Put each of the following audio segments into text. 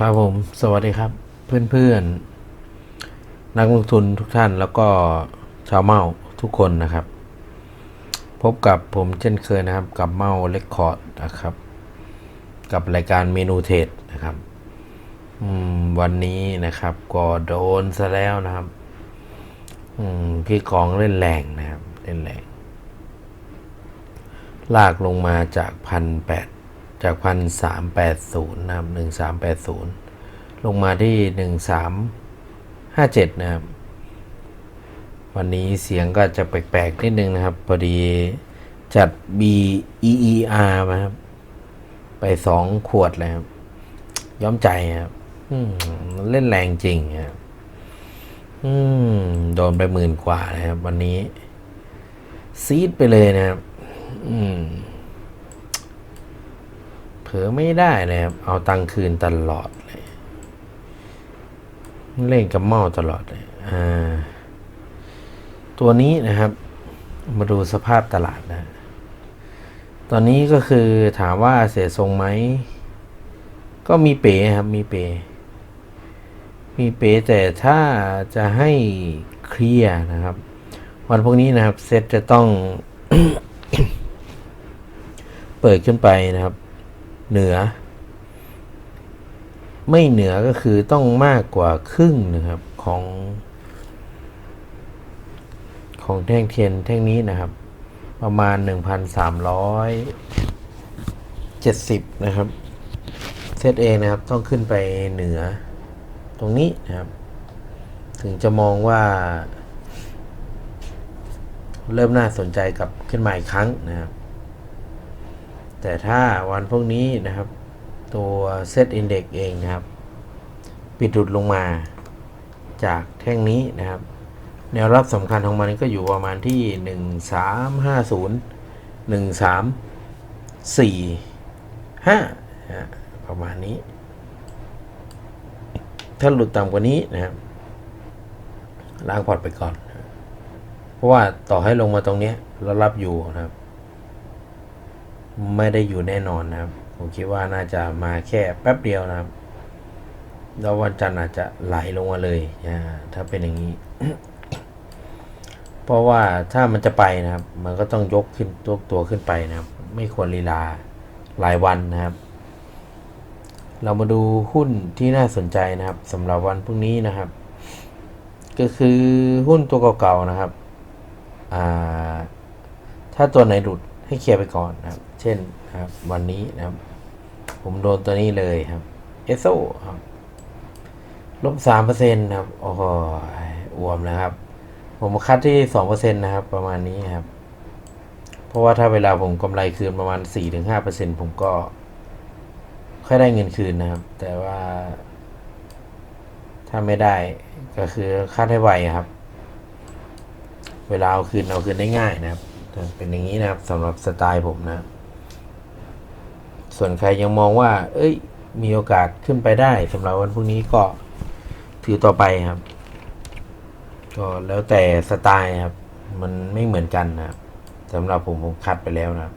ครับผม สวัสดีครับ เพื่อนๆ นักลงทุนทุกท่านแล้วก็ชาวเมาทุกคนนะครับ พบกับผมเช่นเคยนะครับ กับเมาเล็กคอร์ดนะครับ กับรายการเมนูเทรดนะครับวันนี้นะครับ ก็โดนซะแล้วนะครับพี่กองเล่นแรงนะครับ เล่นแรง ลากลงมาจากพันแปด จากพันสามแปดศูนย์นะครับหนึ่งสามแปดศูนย์ลงมาที่หนึ่งสามห้าเจ็ดนะครับ วันนี้เสียงก็จะแปลกๆนิดนึงนะครับ พอดีจัด B E E R มาครับ ไปสองขวดเลยครับ ย้อมใจครับเล่นแรงจริงครับโดนไปหมื่นกว่านะครับ วันนี้ ซีดไปเลยนะครับ อืม อไม่ได้เลยครับ เอาตังค์คืนตลอดเลย เล่นกับเมาตลอดเลยอ่าตัวนี้นะครับ มาดูสภาพตลาดนะ ตอนนี้ก็คือถามว่าเสียทรงไหม ก็มีเป๋ครับ มีเป๋ มีเป๋แต่ถ้าจะให้เคลียร์นะครับ วันพวกนี้นะครับ เซตจะต้องเปิดขึ้นไปนะครับ เหนือ ไม่เหนือก็คือต้องมากกว่าครึ่งนะครับของ ของแท่งเทียนแท่งนี้นะครับ ประมาณ 1,370 นะครับเซตเองนะครับต้องขึ้นไปเหนือตรงนี้นะครับ ถึงจะมองว่า เริ่มน่าสนใจกับขึ้นมาอีกครั้งนะครับ แต่ถ้าวันพวกนี้นะครับตัวเซตอินเด็กเองนะครับ ปิดหลุดลงมาจากแท่งนี้นะครับ แนวรับสำคัญของมันก็อยู่ประมาณที่หนึ่งสามห้าศูนย์หนึ่งสามสี่ห้าประมาณนี้ ถ้าหลุดต่ำกว่านี้นะครับล้างพอร์ตไปก่อน เพราะว่าต่อให้ลงมาตรงนี้ยแล้วรับอยู่นะครับ ไม่ได้อยู่แน่นอนนะครับ ผมคิดว่าน่าจะมาแค่แป๊บเดียวนะครับ แล้ววันจันทร์อาจจะไหลลงมาเลยนะถ้าเป็นอย่างนี้ เพราะว่าถ้ามันจะไปนะครับ มันก็ต้องยกขึ้นตัวตัวขึ้นไปนะครับ ไม่ควรลีลาหลายวันนะครับ เรามาดูหุ้นที่น่าสนใจนะครับสำหรับวันพรุ่งนี้นะครับ ก็คือหุ้นตัวเก่าๆนะครับถ้าตัวไหนหลุดให้เคลียร์ไปก่อนนะครับ ช่นนะครับวันนี้นะครับ ผมโดนตัวนี้เลยครับเอสโซครับลบสามเปอร์เซ็นต์ครับโอ้โหอวมนะครับ ผมคัดที่สองเปอร์เซ็นต์นะครับ ประมาณนี้ครับ เพราะว่าถ้าเวลาผมกำไรคืนประมาณสี่ถึงห้าเปอร์เซ็นต์ผมก็ ค่อยได้เงินคืนนะครับ แต่ว่า ถ้าไม่ได้ก็คือคัดให้ไวครับ เวลาเอาคืนเอาคืนได้ง่ายนะครับ เป็นอย่างนี้นะครับสำหรับสไตล์ผมนะ ส่วนใครยังมองว่า เอ้ย มีโอกาสขึ้นไปได้สำหรับวันพรุ่งนี้ก็ถือต่อไปครับ ก็แล้วแต่สไตล์ครับ มันไม่เหมือนกันนะครับสำหรับผมผมคัดไปแล้วนะครับ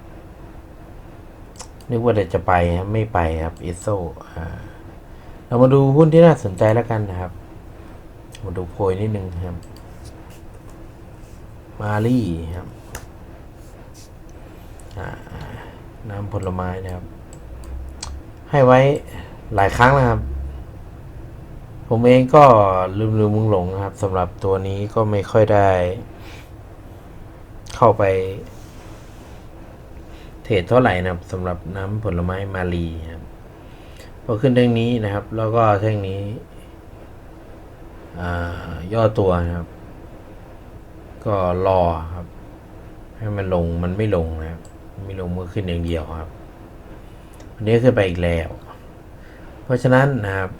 นึกว่าจะไปครับไม่ไปครับเอสโซเรามาดูหุ้นที่น่าสนใจแล้วกันนะครับ มาดูโพยนิดนึงครับ มาลี่ครับน้ำผลไม้นะครับ ให้ไว้หลายครั้งนะครับ ผมเองก็ลืมลืมมึงหลงนะครับสำหรับตัวนี้ก็ไม่ค่อยได้ เข้าไป เทรดเท่าไหร่นะครับสำหรับน้ำผลไม้มาลีครับพอขึ้นแท่งนี้นะครับ แล้วก็แท่งนี้ย่อตัวนะครับ ก็รอครับ ให้มันลงมันไม่ลงนะครับไม่ลงมือขึ้นอย่างเดียวครับ วันนี้ขึ้นไปอีกแล้ว เพราะฉะนั้นนะครับ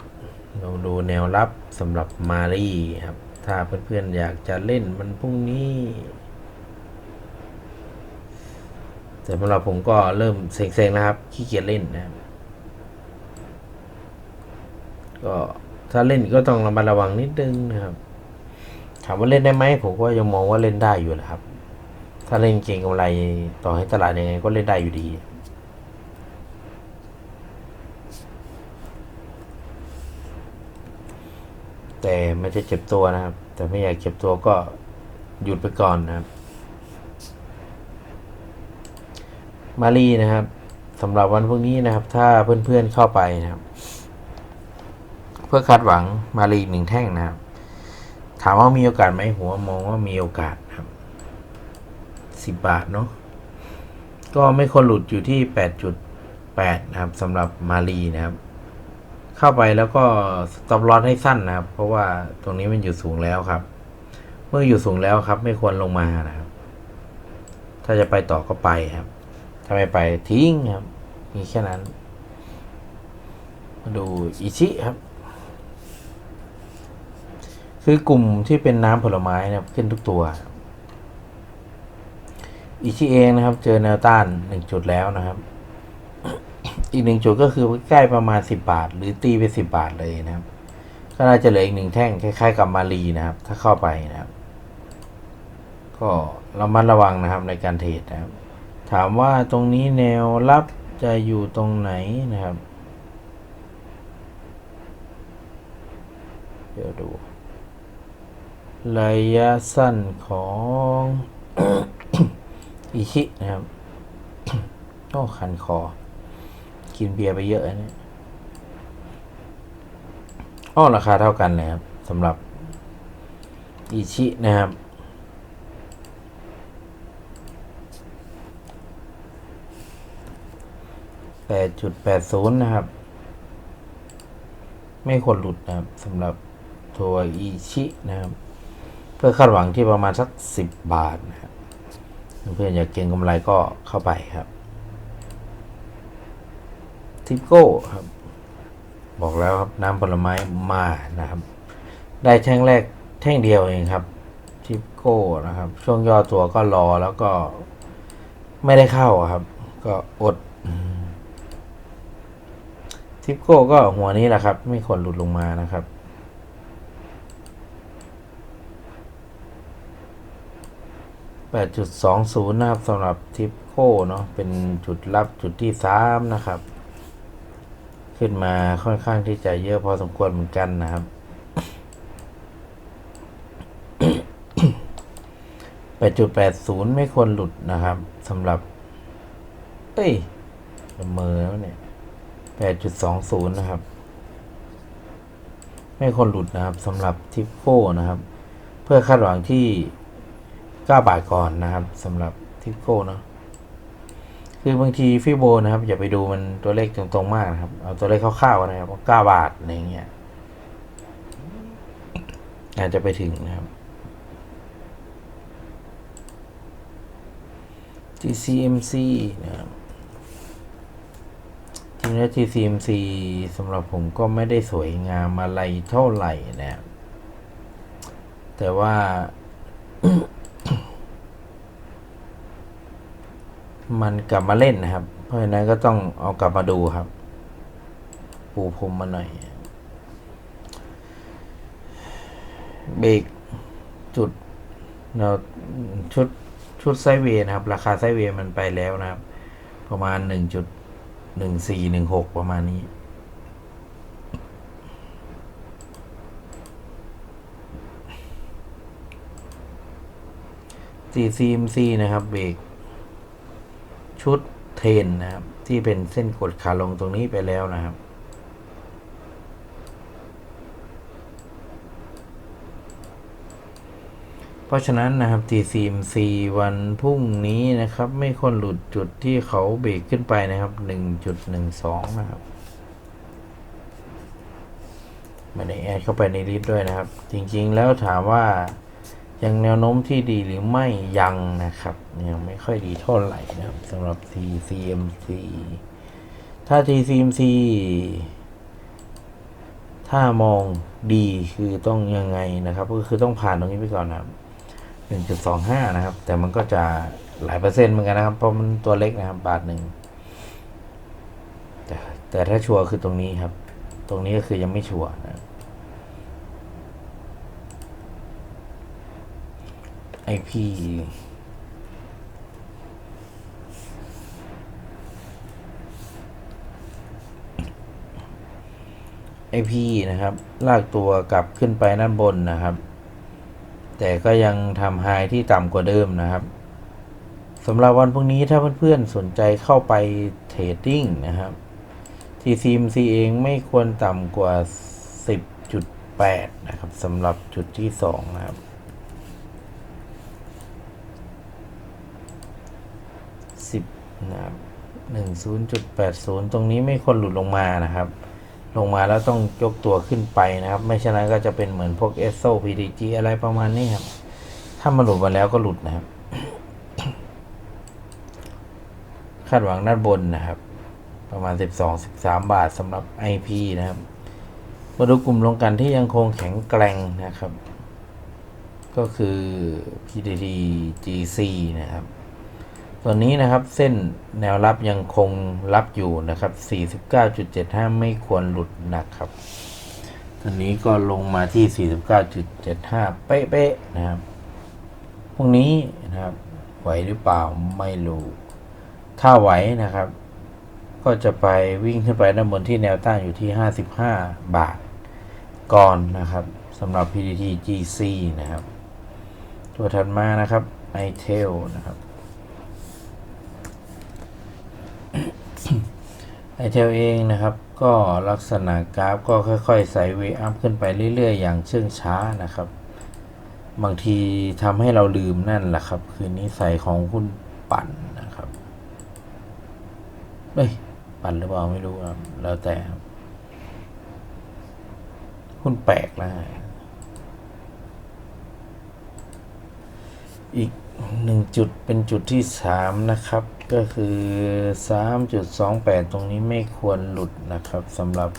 เราดูแนวรับสำหรับมารีครับ ถ้าเพื่อนๆอยากจะเล่นมันพรุ่งนี้แต่สำหรับผมก็เริ่มเซ็งๆนะครับ ขี้เกียจเล่นนะครับก็ถ้าเล่นก็ต้องระมัดระวังนิดนึงนะครับ ถามว่าเล่นได้ไหมผมก็ยังมองว่าเล่นได้อยู่นะครับ ถ้าเล่นเก่งกำไรต่อให้ตลาดยังไงก็เล่นได้อยู่ดี แต่ไมันจะเจ็บตัวนะครับ แต่ไม่อยากเจ็บตัวก็หยุดไปก่อนนะครับ มารีนะครับสำหรับวันพรุ่งนี้นะครับ ถ้าเพื่อนๆเข้าไปนะครับ เพื่อคาดหวังมารีหนึ่งแท่งนะครับ ถามว่ามีโอกาสไหมหัวมองว่ามีโอกาสครับสิบบาทเนาะก็ไม่ควรหลุดอยู่ที่แปดจุดแปดนะครับสำหรับมารีนะครับ เข้าไปแล้วก็สต็อปลอสให้สั้นนะครับ เพราะว่าตรงนี้มันอยู่สูงแล้วครับ เมื่ออยู่สูงแล้วครับ ไม่ควรลงมานะครับ ถ้าจะไปต่อก็ไปครับ ถ้าไม่ไปทิ้งครับ มีแค่นั้น มาดูอิชิครับ คือกลุ่มที่เป็นน้ำผลไม้นะครับ ขึ้นทุกตัวอิชิเองนะครับ เจอแนวต้านหนึ่งจุดแล้วนะครับ อีกหนึ่งจุดก็คือใกล้ประมาณสิบบาท หรือตีไปสิบบาทเลยนะครับ ก็น่าจะเหลืออีกหนึ่งแท่งคล้ายๆกับมารีนะครับ ถ้าเข้าไปนะครับ ก็ระมัดระวังนะครับในการเทรดนะครับ ถามว่าตรงนี้แนวรับจะอยู่ตรงไหนนะครับ เดี๋ยวดู ระยะสั้นของอิชินะครับโอ้คันคอ กินเบียร์ไปเยอะนะเนี่ยอ้อราคาเท่ากันเลยครับสำหรับอิชินะครับแปดจุดแปดศูนย์นะครับ ไม่ควรหลุดนะครับสำหรับตัวอิชินะครับ เพื่อคาดหวังที่ประมาณสักสิบบาทนะครับเพื่อนอยากเก็งกำไรก็เข้าไปครับ ทิปโก้ครับ บอกแล้วครับน้ำผลไม้มานะครับ ได้แท่งแรกแท่งเดียวเองครับทิปโก้นะครับ ช่วงย่อตัวก็รอแล้วก็ไม่ได้เข้าครับ ก็อดทิปโก้ก็หัวนี้แหละครับ ไม่ควรหลุดลงมานะครับ8.20นะครับสำหรับทิปโก้เนาะเป็นจุดรับจุดที่สามนะครับ ขึ้นมาค่อนข้างที่จะเยอะพอสมควรเหมือนกันนะครับ 8.80 ไม่ควรหลุดนะครับสำหรับ เอ้ยละเมอแล้วเนี่ย 8.20 นะครับ ไม่ควรหลุดนะครับสำหรับทิปโก้นะครับ เพื่อคาดหวังที่ 9 บาทก่อนนะครับสำหรับทิปโก้เนาะ คือบางทีฟิโบนะครับ อย่าไปดูมันตัวเลขตรงๆมากนะครับ เอาตัวเลขคร่าวๆนะครับว่าบาทอะไรเงี้ยอาจจะไปถึงนะครับ TCMC นะครับทีนี้ TCMC สำหรับผมก็ไม่ได้สวยงามอะไรเท่าไหร่นะครับแต่ว่า มันกลับมาเล่นนะครับ เพราะฉะนั้นก็ต้องเอากลับมาดูครับ ปูพรมมาหน่อย เบรกจุดเราชุดชุดไซเวนะครับ ราคาไซเวมันไปแล้วนะครับ ประมาณหนึ่งจุดหนึ่งสี่หนึ่งหกประมาณนี้ CCMC นะครับเบรก ชุดเทนนะครับ ที่เป็นเส้นกดขาลงตรงนี้ไปแล้วนะครับ เพราะฉะนั้นนะครับ TCMC วันพรุ่งนี้นะครับ ไม่ควรหลุดจุดที่เขาเบรกขึ้นไปนะครับ1.12นะครับม่ได้แอดเข้าไปในลิสต์ด้วยนะครับ จริงๆแล้วถามว่า ยังแนวโน้มที่ดีหรือไม่ยังนะครับยังไม่ค่อยดีเท่าไหร่นะครับสำหรับ TCMC ถ้า TCMC ถ้ามองดีคือต้องยังไงนะครับ ก็คือต้องผ่านตรงนี้ไปก่อนนะครับ1.25 นะครับ แต่มันก็จะหลายเปอร์เซ็นต์เหมือนกันนะครับ เพราะมันตัวเล็กนะครับ บาทหนึ่งแต่แต่ถ้าชัวร์คือตรงนี้ครับ ตรงนี้ก็คือยังไม่ชัวร์นะ IP IP นะครับ ลากตัวกลับขึ้นไปด้านบนนะครับ แต่ก็ยังทำไฮที่ต่ำกว่าเดิมนะครับสำหรับวันพรุ่งนี้ถ้าเพื่อนๆสนใจเข้าไปเทรดดิ้งนะครับ TCMC เองไม่ควรต่ำกว่า 10.8 นะครับสำหรับจุดที่ 2 นะครับ นะครับ10.80ตรงนี้ไม่ควรหลุดลงมานะครับ ลงมาแล้วต้องยกตัวขึ้นไปนะครับ ไม่ฉะนั้นก็จะเป็นเหมือนพวก SO PDG อะไรประมาณนี้ครับ ถ้ามันหลุดมาแล้วก็หลุดนะครับ คาดหวังด้านบนนะครับ ประมาณ 12-13 บาทสำหรับ IP นะครับมาดูกลุ่มลงกันที่ยังคงแข็งแกร่งนะครับ ก็คือ PTT GC นะครับ ตัวนี้นะครับเส้นแนวรับยังคงรับอยู่นะครับ 49.75 ไม่ควรหลุดนะครับตอนนี้ก็ลงมาที่ 49.75 เป๊ะๆนะครับพรุ่งนี้นะครับ ไหวหรือเปล่าไม่รู้ ถ้าไหวนะครับ ก็จะไปวิ่งขึ้นไปด้านบนที่แนวต้านอยู่ที่ 55 บาท ก่อนนะครับสำหรับ PTT GC นะครับ ตัวถัดมานะครับ iTel นะครับ iTel เองนะครับ ก็ลักษณะกราฟก็ค่อยๆไซด์เวย์อัพขึ้นไปเรื่อยๆ อย่างเชื่องช้านะครับ บางทีทำให้เราลืมนั่นแหละครับ คือนิสัยของคุณปั่นนะครับเฮ้ย ปั่นหรือเปล่าไม่รู้ครับ แล้วแต่หุ้นแปลกนะอีกหนึ่งจุดเป็นจุดที่สามนะครับ ก็คือสามจุดสองแปดตรงนี้ไม่ควรหลุดนะครับสำหรับ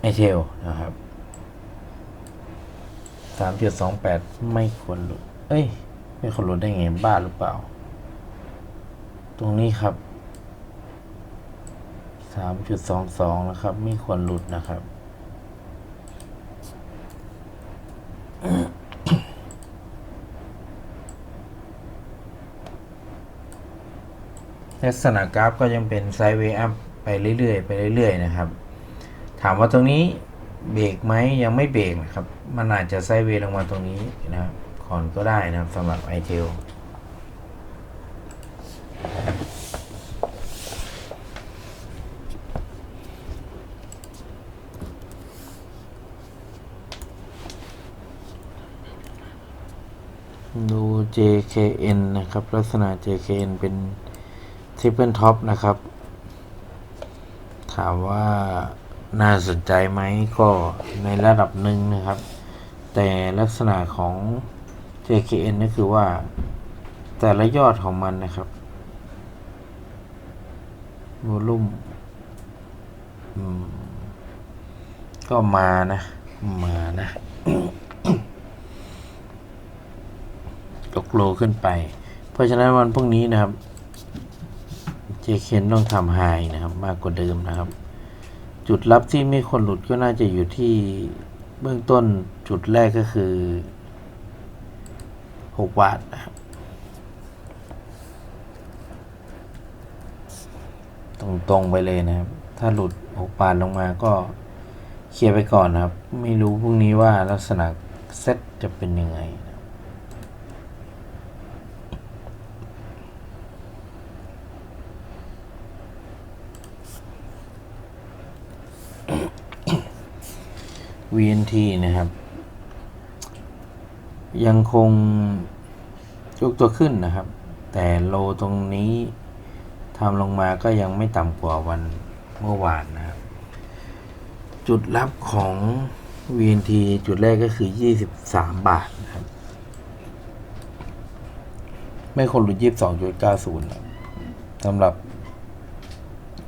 ไอเทลนะครับสามจุดสองแปดไม่ควรหลุด เอ้ย ไม่ควรหลุดได้ไงบ้าหรือเปล่า ตรงนี้ครับสามจุดสองสองนะครับ ไม่ควรหลุดนะครับ ลักษณะกราฟก็ยังเป็นไซด์เวย์อัพไปเรื่อยๆไปเรื่อยๆนะครับ ถามว่าตรงนี้เบรกไหมยังไม่เบรกนะครับ มันอาจจะไซด์เวย์ลงมาตรงนี้นะครับก่อนก็ได้นะครับสำหรับไอเทลดู JKN นะครับ ลักษณะ JKN เป็น ทริปเปิลท็อปนะครับ ถามว่าน่าสนใจไหมก็ในระดับหนึ่งนะครับ แต่ลักษณะของ JKN ก็คือว่า แต่ละยอดของมันนะครับวอลุ่มก็มานะ มานะยกโลขึ้นไป เพราะฉะนั้นวันพรุ่งนี้นะครับ เจเคนต้องทำไฮนะครับ มากกว่าเดิมนะครับ จุดรับที่ไม่ควรหลุดก็น่าจะอยู่ที่เบื้องต้นจุดแรกก็คือหกบาทนะครับ ตรงๆไปเลยนะครับ ถ้าหลุดหกบาทลงมาก็เคลียร์ไปก่อนนะครับ ไม่รู้พรุ่งนี้ว่าลักษณะเซตจะเป็นยังไงนะครับ VNT นะครับ ยังคงยกตัวขึ้นนะครับ แต่โลตรงนี้ทำลงมาก็ยังไม่ต่ำกว่าวันเมื่อวานนะครับ จุดรับของ VNT จุดแรกก็คือ 23 บาทนะครับ ไม่คนหลุด22.90สำหรับ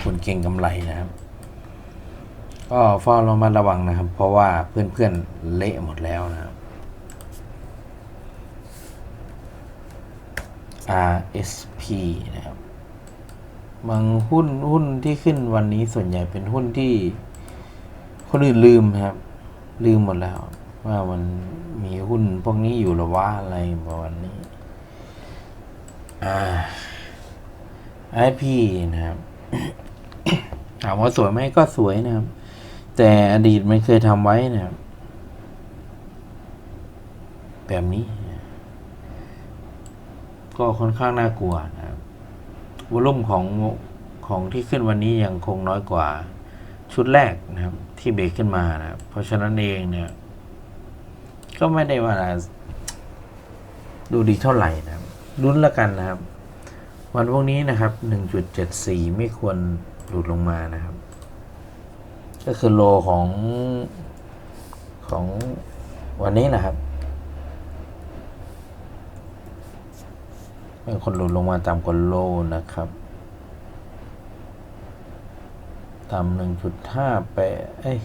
คนเก่งกำไรนะครับ ก็เฝ้าระมัดระวังนะครับ เพราะว่าเพื่อนๆเละหมดแล้วนะครับ RSP นะครับบางหุ้นหุ้นที่ขึ้นวันนี้ส่วนใหญ่เป็นหุ้นที่คนอื่นลืมครับ ลืมหมดแล้ว ว่ามันมีหุ้นพวกนี้อยู่หรือว่าอะไรประมาณนี้อ่า IP นะครับถามว่าสวยไหมก็สวยนะครับ แต่อดีตไมันเคยทำไว้นะครับแบบนี้ ก็ค่อนข้างน่ากลัวนะครับวอลุ่มของของที่ขึ้นวันนี้ยังคงน้อยกว่าชุดแรกนะครับ ที่เบรกขึ้นมานะครับ เพราะฉะนั้นเองเนี่ย ก็ไม่ได้ว่าดูดีเท่าไหร่นะครับลุ้นล้วกันนะครับ วันพวกนี้นะครับ 1.74 ไม่ควรหลุดลงมานะครับ ก็คือโลของของวันนี้นะครับไม่ควรหลุดลงมาต่ำกว่าโลนะครับต่ำหนึ่งจุดห้าแปดเอ้ย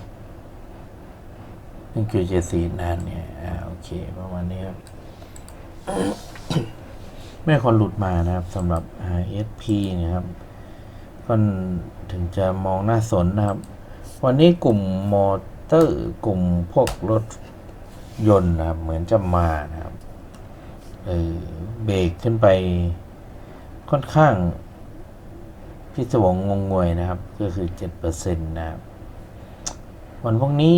หนึ่งจุดเจ็ดสี่นานเนี่ย อ่า โอเค ประมาณนี้ครับ ไม่ควรหลุดมานะครับสำหรับ ISP นะครับ ก็ถึงจะมองน่าสนนะครับ วันนี้กลุ่มมอเตอร์กลุ่มพวกรถยนต์นะครับ เหมือนจะมานะครับเออเบรกขึ้นไปค่อนข้างพิศวงงงงวยนะครับ ก็คือเจ็ดเปอร์เซ็นต์นะครับ วันพวกนี้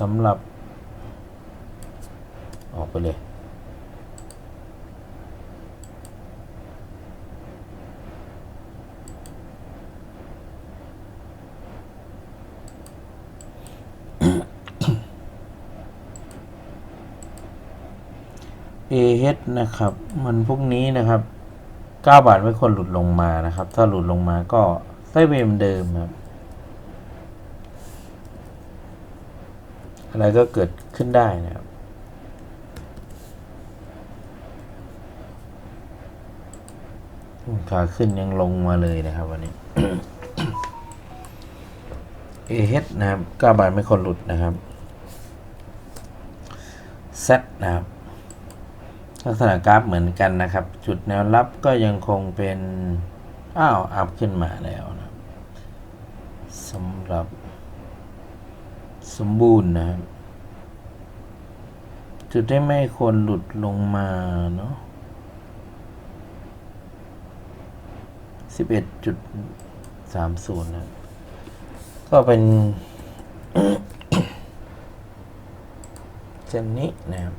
สำหรับ ออกไปเลย AH นะครับ มันพวกนี้นะครับ 9 บาทไม่ควรหลุดลงมานะครับ ถ้าหลุดลงมาก็ไส้เวมเดิมครับ อะไรก็เกิดขึ้นได้นะครับขาขึ้นยังลงมาเลยนะครับวันนี้ AH นะครับ9บาทไม่ควรหลุดนะครับ Z นะครับ ลักษณะกราฟเหมือนกันนะครับ จุดแนวรับก็ยังคงเป็น อ้าวอัพขึ้นมาแล้วนะสำหรับสมบูรณ์นะครับจุดที่ไม่ควรหลุดลงมาเนาะสิบเอ็ดจุดสามศูนย์นะก็เป็นเช่นนี้นะครับ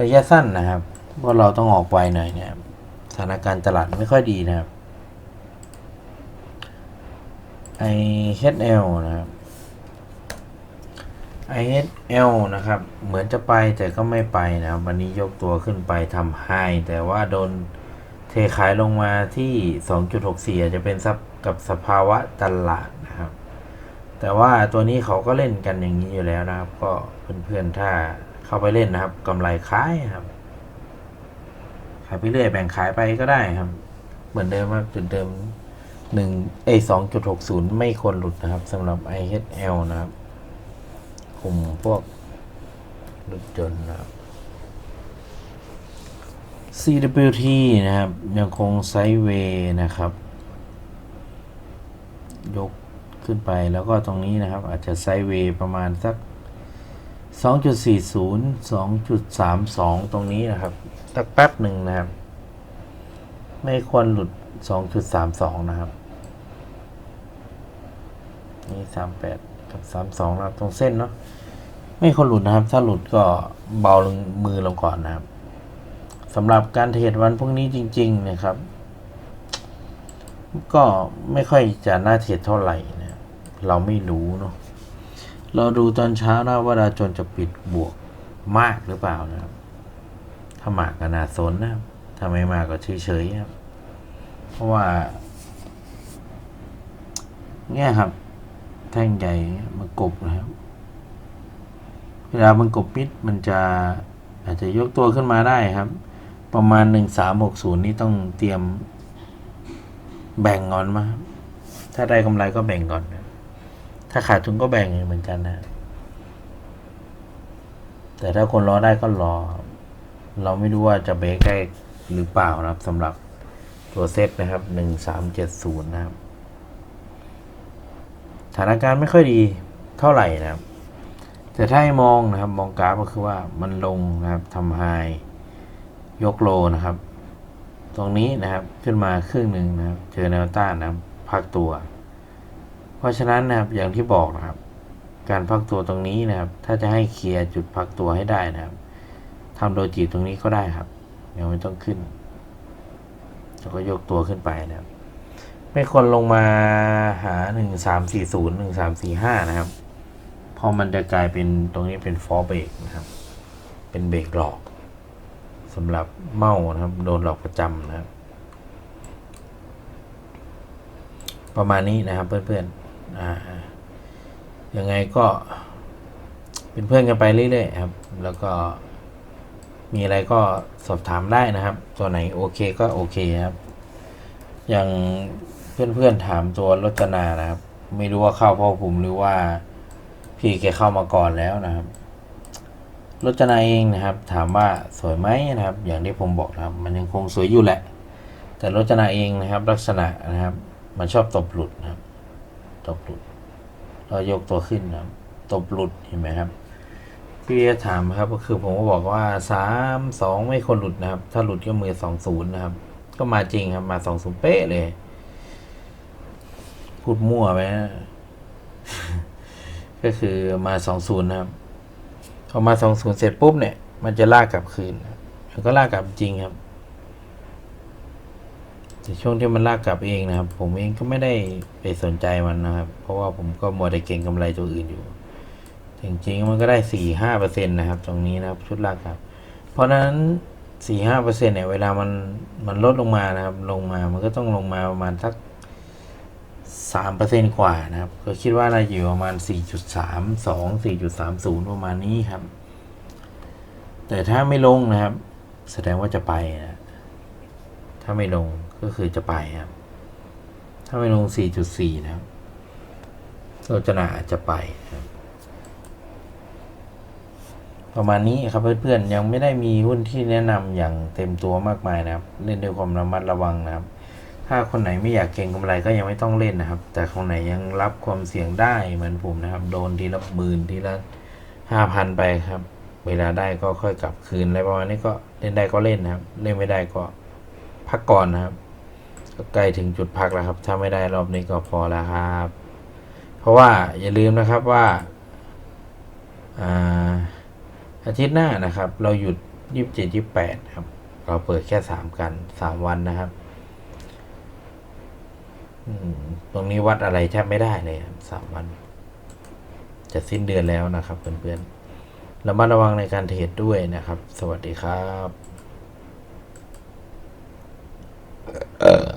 ระยะสั้นนะครับเพราะเราต้องออกไวหน่อยเนี่ยครับสถานการณ์ตลาดไม่ค่อยดีนะครับ IHL นะครับ IHL นะครับ เหมือนจะไปแต่ก็ไม่ไปนะครับ วันนี้ยกตัวขึ้นไปทำไฮแต่ว่าโดนเทขายลงมาที่ 2.64อาจจะเป็นซับกับสภาวะตลาดนะครับ แต่ว่าตัวนี้เขาก็เล่นกันอย่างนี้อยู่แล้วนะครับ ก็เพื่อนๆถ้า เข้าไปเล่นนะครับกำไรขายครับ ขายไปเรื่อยแบ่งขายไปก็ได้ครับ เหมือนเดิมครับจุดเดิมหนึ่งเอสองจุดหกศูนย์ไม่ควรหลุดนะครับสำหรับ IHL นะครับกลุ่มพวกรถยนต์นะครับ CWT นะครับ ยังคงไซด์เวย์นะครับ ยกขึ้นไปแล้วก็ตรงนี้นะครับ อาจจะไซด์เวย์ประมาณสัก 2.40 2.32 ตรงนี้นะครับสักแป๊บหนึ่งนะครับ ไม่ควรหลุด 2.32 นะครับ นี่ 38 กับ 32 นะครับ ตรงเส้นเนาะไม่ควรหลุดนะครับ ถ้าหลุดก็เบาลงมือลงก่อนนะครับสำหรับการเทรดวันพรุ่งนี้จริง ๆ นะครับ ก็ไม่ค่อยจะน่าเทรดเท่าไหร่นะเราไม่รู้เนาะ เราดูตอนเช้านะว่าดาวโจนจะปิดบวกมากหรือเปล่านะครับ ถ้ามากก็น่าสนนะครับถ้าไม่มากก็เฉยๆครับ เพราะว่า เนี่ยครับ แท่งใหญ่มันกบนะครับ เวลามันกบมิดมันจะอาจจะยกตัวขึ้นมาได้ครับ ประมาณหนึ่งสามหกศูนย์นี่ต้องเตรียมแบ่งก่อนมา ถ้าได้กำไรก็แบ่งก่อนนะ ถ้าขาดทุนก็แบ่งเหมือนกันนะ แต่ถ้าคนรอได้ก็รอ เราไม่รู้ว่าจะเบรกได้หรือเปล่านะครับสำหรับตัวเซตนะครับหนึ่งสามเจ็ดศูนย์นะครับสถานการณ์ไม่ค่อยดีเท่าไหร่นะครับ แต่ถ้าให้มองนะครับ มองกราฟก็คือว่ามันลงนะครับทำไฮยกโลนะครับ ตรงนี้นะครับขึ้นมาครึ่งหนึ่งนะครับ เจอแนวต้านนะครับพักตัว เพราะฉะนั้นนะครับอย่างที่บอกนะครับ การพักตัวตรงนี้นะครับ ถ้าจะให้เคลียร์จุดพักตัวให้ได้นะครับทำโดยจีตรงนี้ก็ได้ครับยังไม่ต้องขึ้นแล้วก็ยกตัวขึ้นไปนะครับ ไม่ควรลงมาหาหนึ่งสามสี่ศูนย์หนึ่งสามสี่ห้านะครับพอมันจะกลายเป็นตรงนี้เป็นฟอร์เบรกนะครับ เป็นเบรกหลอกสำหรับเมานะครับ โดนหลอกประจำนะครับ ประมาณนี้นะครับเพื่อนๆอ่า ยังไงก็ เป็นเพื่อนกันไปเรื่อยๆครับ แล้วก็มีอะไรก็สอบถามได้นะครับ ตัวไหนโอเคก็โอเคครับ อย่างเพื่อนๆถามตัวรจนานะครับ ไม่รู้ว่าเข้าพ่อผมหรือว่าพี่แกเข้ามาก่อนแล้วนะครับรจนาเองนะครับ ถามว่าสวยไหมนะครับ อย่างที่ผมบอกนะครับ มันยังคงสวยอยู่แหละ แต่รจนาเองนะครับ ลักษณะนะครับ มันชอบตบหลุดนะครับ ตบหลุด เรายกตัวขึ้นนะครับตบหลุดเห็นไหมครับพี่จะถามครับก็คือผมก็บอกว่าสามสองไม่คนหลุดนะครับ ถ้าหลุดก็มือสองศูนย์นะครับ ก็มาจริงครับมาสองศูนย์เป๊ะเลย พูดมั่วไปนะก็คือมาสองศูนย์นะครับพอมาสองศูนย์เสร็จปุ๊บเนี่ย มันจะลากกลับคืนมันก็ลากกลับจริงครับ แต่ช่วงที่มันลากกลับเองนะครับ ผมเองก็ไม่ได้ไปสนใจมันนะครับ เพราะว่าผมก็มัวแต่เก่งกำไรตัวอื่นอยู่จริงๆมันก็ได้สี่ห้าเปอร์เซ็นต์นะครับ ตรงนี้นะครับชุดลากครับ เพราะฉะนั้นสี่ห้าเปอร์เซ็นต์เนี่ยเวลามันมันลดลงมานะครับ ลงมามันก็ต้องลงมาประมาณสักสามเปอร์เซ็นกว่านะครับ ก็คิดว่าน่าจะอยู่ประมาณสี่จุดสามสองสี่จุดสามศูนย์ประมาณนี้ครับ แต่ถ้าไม่ลงนะครับ แสดงว่าจะไปนะถ้าไม่ลง ก็คือจะไปครับ ถ้าไม่ลงสี่จุดสี่นะครับโรจนาอาจจะไปครับประมาณนี้ครับเพื่อนๆยังไม่ได้มีหุ้นที่แนะนำอย่างเต็มตัวมากมายนะครับ เล่นด้วยความระมัดระวังนะครับ ถ้าคนไหนไม่อยากเก็งกำไรก็ยังไม่ต้องเล่นนะครับ แต่คนไหนยังรับความเสี่ยงได้เหมือนผมนะครับ โดนทีละหมื่นทีละห้าพันไปครับ เวลาได้ก็ค่อยกลับคืนอะไรประมาณนี้ก็เล่นได้ก็เล่นนะครับ เล่นไม่ได้ก็พักก่อนนะครับ ใกล้ถึงจุดพักแล้วครับ ถ้าไม่ได้รอบนี้ก็พอแล้วครับ เพราะว่าอย่าลืมนะครับว่าอาทิตย์หน้านะครับ เราหยุดยี่สิบเจ็ดยี่แปดครับ เราเปิดแค่สามกันสามวันนะครับตรงนี้วัดอะไรแทบไม่ได้เลยสามวัน จะสิ้นเดือนแล้วนะครับเพื่อนๆระมัดระวังในการเทรดด้วยนะครับ สวัสดีครับ uh,